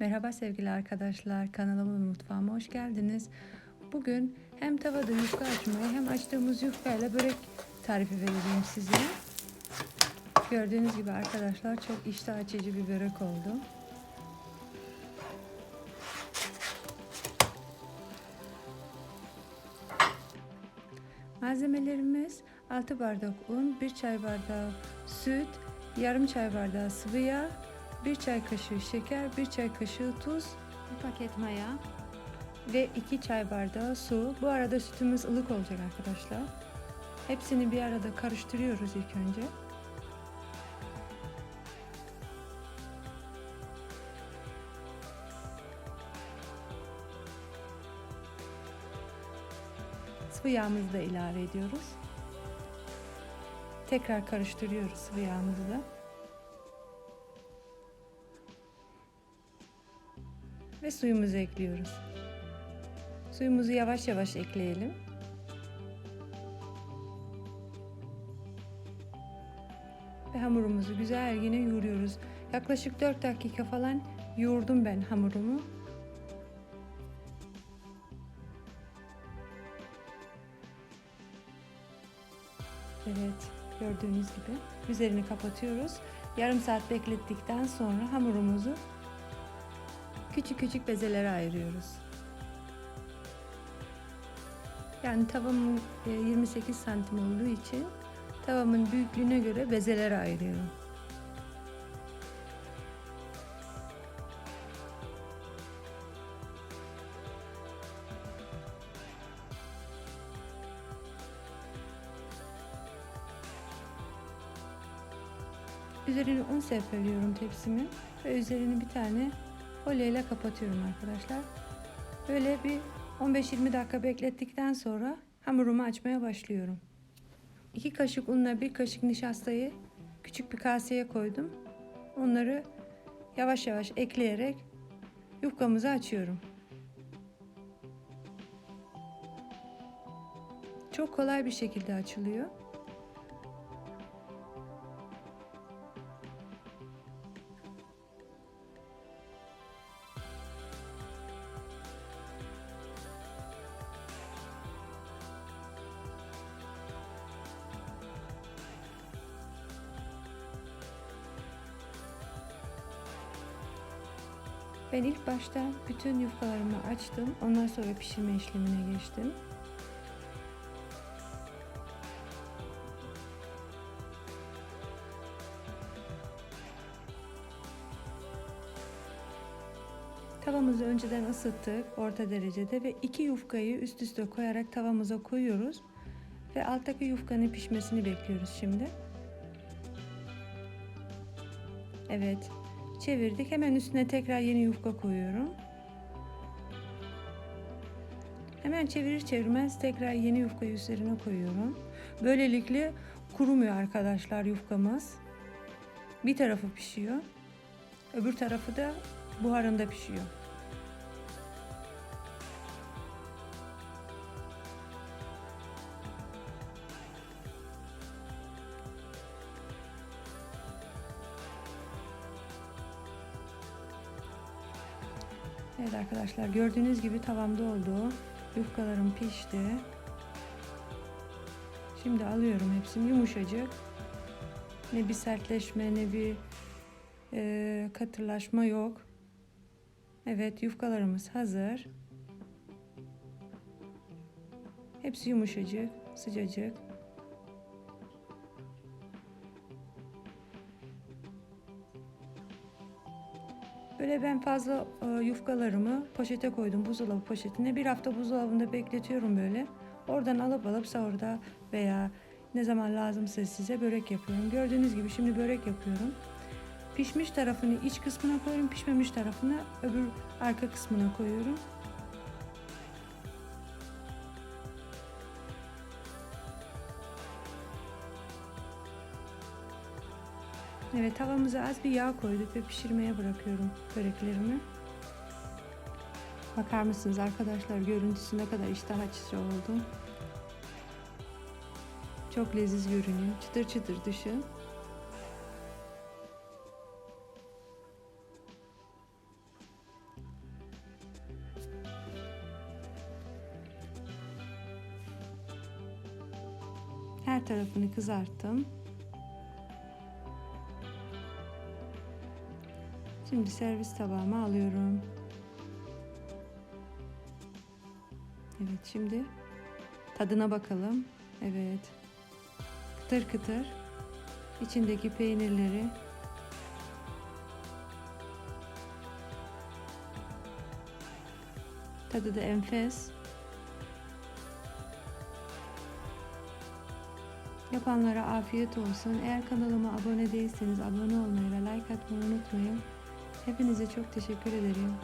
Merhaba sevgili arkadaşlar, kanalıma mutfağıma hoş geldiniz. Bugün hem tavada yufka açmayı hem açtığımız yufkayla börek tarifi vereceğim size. Gördüğünüz gibi arkadaşlar çok iştah açıcı bir börek oldu. Malzemelerimiz 6 bardak un, 1 çay bardağı süt, yarım çay bardağı sıvı yağ, 1 çay kaşığı şeker, 1 çay kaşığı tuz, 1 paket maya ve 2 çay bardağı su. Bu arada sütümüz ılık olacak arkadaşlar. Hepsini bir arada karıştırıyoruz ilk önce. Sıvı yağımızı da ilave ediyoruz. Tekrar karıştırıyoruz sıvı yağımızı da. Ve suyumuzu ekliyoruz. Suyumuzu yavaş yavaş ekleyelim. Ve hamurumuzu güzel yine yoğuruyoruz. Yaklaşık 4 dakika falan yoğurdum ben hamurumu. Evet, gördüğünüz gibi üzerini kapatıyoruz. Yarım saat beklettikten sonra hamurumuzu küçük küçük bezelere ayırıyoruz. Yani tavamın 28 santim olduğu için tavamın büyüklüğüne göre bezelere ayırıyorum. Üzerine un serpiliyorum tepsimin ve üzerini bir tane folyeyle kapatıyorum arkadaşlar. Böyle bir 15-20 dakika beklettikten sonra hamurumu açmaya başlıyorum. 2 kaşık unla 1 kaşık nişastayı küçük bir kaseye koydum. Onları yavaş yavaş ekleyerek yufkamızı açıyorum. Çok kolay bir şekilde açılıyor. Ben ilk başta bütün yufkalarımı açtım. Ondan sonra pişirme işlemine geçtim. Tavamızı önceden ısıttık orta derecede ve iki yufkayı üst üste koyarak tavamıza koyuyoruz. Ve alttaki yufkanın pişmesini bekliyoruz şimdi. Evet, çevirdik. Hemen üstüne tekrar yeni yufka koyuyorum. Hemen çevirir çevirmez tekrar yeni yufkayı üzerine koyuyorum. Böylelikle kurumuyor arkadaşlar yufkamız. Bir tarafı pişiyor. Öbür tarafı da buharında pişiyor. Evet arkadaşlar gördüğünüz gibi tavamda oldu. Yufkalarım pişti. Şimdi alıyorum hepsini yumuşacık. Ne bir sertleşme ne bir e, katırlaşma yok. Evet yufkalarımız hazır. Hepsi yumuşacık, sıcacık. Böyle ben fazla e, yufkalarımı poşete koydum buzdolabı poşetine. Bir hafta buzdolabında bekletiyorum böyle. Oradan alıp alıp sahurda veya ne zaman lazımsa size börek yapıyorum. Gördüğünüz gibi şimdi börek yapıyorum. Pişmiş tarafını iç kısmına koyuyorum, pişmemiş tarafını öbür arka kısmına koyuyorum. Evet tavamıza az bir yağ koyduk ve pişirmeye bırakıyorum böreklerimi. Bakar mısınız arkadaşlar görüntüsü ne kadar iştah açıcı oldu. Çok leziz görünüyor. Çıtır çıtır dışı. Her tarafını kızarttım. Şimdi servis tabağıma alıyorum. Evet şimdi tadına bakalım. Evet. Kıtır kıtır. İçindeki peynirleri Tadı da enfes. Yapanlara afiyet olsun. Eğer kanalıma abone değilseniz abone olmayı ve like atmayı unutmayın. Hepinize çok teşekkür ederim.